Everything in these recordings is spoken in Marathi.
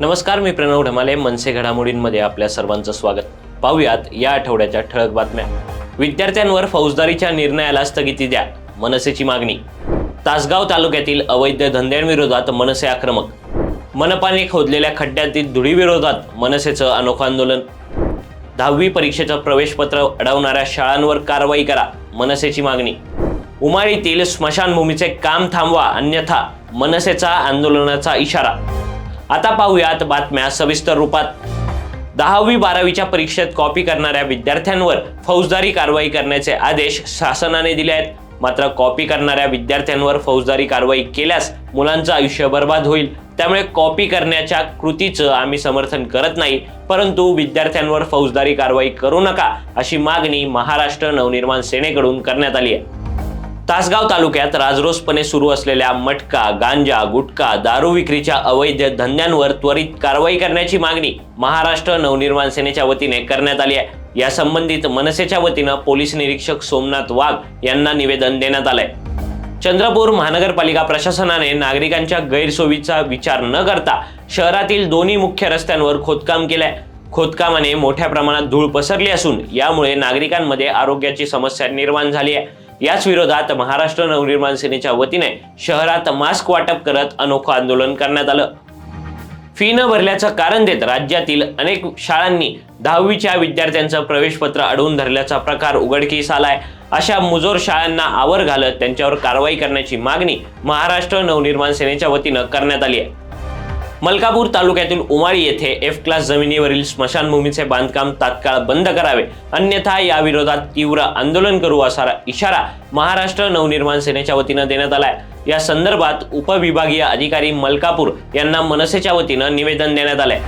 नमस्कार मी प्रणव ढमाले मनसे घडामोडींमध्ये आपल्या सर्वांचं स्वागत. पाहूयात या आठवड्याच्या ठळक बातम्या. विद्यार्थ्यांवर फौजदारीच्या निर्णयाला स्थगिती द्या मनसेची मागणी. तासगाव तालुक्यातील अवैध धंद्यांविरोधात मनसे आक्रमक. मनपाने खोदलेल्या खड्ड्यातील धुळीविरोधात मनसेचं अनोखं आंदोलन दहावी परीक्षेचं प्रवेशपत्र अडवणाऱ्या शाळांवर कारवाई करा मनसेची मागणी. उमाळीतील स्मशानभूमीचे काम थांबवा अन्यथा मनसेचा आंदोलनाचा इशारा. आता पाहूयात बातम्या सविस्तर रूपात. दहावी बारावीच्या परीक्षेत कॉपी करणाऱ्या विद्यार्थ्यांवर फौजदारी कारवाई करण्याचे आदेश शासनाने दिले आहेत. मात्र कॉपी करणाऱ्या विद्यार्थ्यांवर फौजदारी कारवाई केल्यास मुलांचं आयुष्य बर्बाद होईल. त्यामुळे कॉपी करण्याच्या कृतीचं आम्ही समर्थन करत नाही. परंतु विद्यार्थ्यांवर फौजदारी कारवाई करू नका अशी मागणी महाराष्ट्र नवनिर्माण सेनेकडून करण्यात आली आहे. तासगाव तालुक्यात राजरोसपणे सुरू असलेल्या मटका गांजा गुटखा दारू विक्रीच्या अवैध धंद्यांवर त्वरित कारवाई करण्याची मागणी महाराष्ट्र नवनिर्माण सेनेच्या वतीने करण्यात आली आहे. या संबंधित मनसेच्या वतीनं पोलीस निरीक्षक सोमनाथ वाघ यांना निवेदन देण्यात आलंय. चंद्रपूर महानगरपालिका प्रशासनाने नागरिकांच्या गैरसोयीचा विचार न करता शहरातील दोन्ही मुख्य रस्त्यांवर खोदकाम केलंय. खोदकामाने मोठ्या प्रमाणात धूळ पसरली असून यामुळे नागरिकांमध्ये आरोग्याची समस्या निर्माण झाली आहे. याच विरोधात महाराष्ट्र नवनिर्माण सेनेच्या वतीने शहरात मास्क वाटप करत अनोखं आंदोलन करण्यात आलं. फी न भरल्याचं कारण देत राज्यातील अनेक शाळांनी दहावीच्या विद्यार्थ्यांचं प्रवेशपत्र अडवून धरल्याचा प्रकार उघडकीस आलाय. अशा मुजोर शाळांना आवर घालत त्यांच्यावर कारवाई करण्याची मागणी महाराष्ट्र नवनिर्माण सेनेच्या वतीनं करण्यात आली आहे. मलकापूर तालुक्यातील उमाळी येथे एफ क्लास जमिनीवरील स्मशानभूमीचे बांधकाम तात्काळ बंद करावे. अन्यथा या विरोधात तीव्र आंदोलन करू असा इशारा महाराष्ट्र नवनिर्माण सेनेच्या वतीनं देण्यात आलाय. या संदर्भात उपविभागीय अधिकारी मलकापूर यांना मनसेच्या वतीनं निवेदन देण्यात आलंय.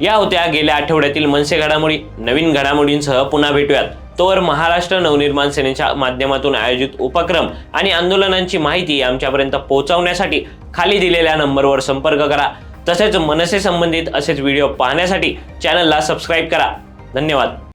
या होत्या गेल्या आठवड्यातील मनसे घडामोडी. नवीन घडामोडींसह पुन्हा भेटूयात. तोवर महाराष्ट्र नवनिर्माण सेनेच्या माध्यमातून आयोजित उपक्रम आणि आंदोलनांची माहिती आमच्यापर्यंत पोहोचवण्यासाठी खाली दिलेल्या नंबरवर संपर्क करा. तसेच मनसे संबंधित असेच व्हिडिओ पाहण्यासाठी चॅनलला सबस्क्राईब करा. धन्यवाद.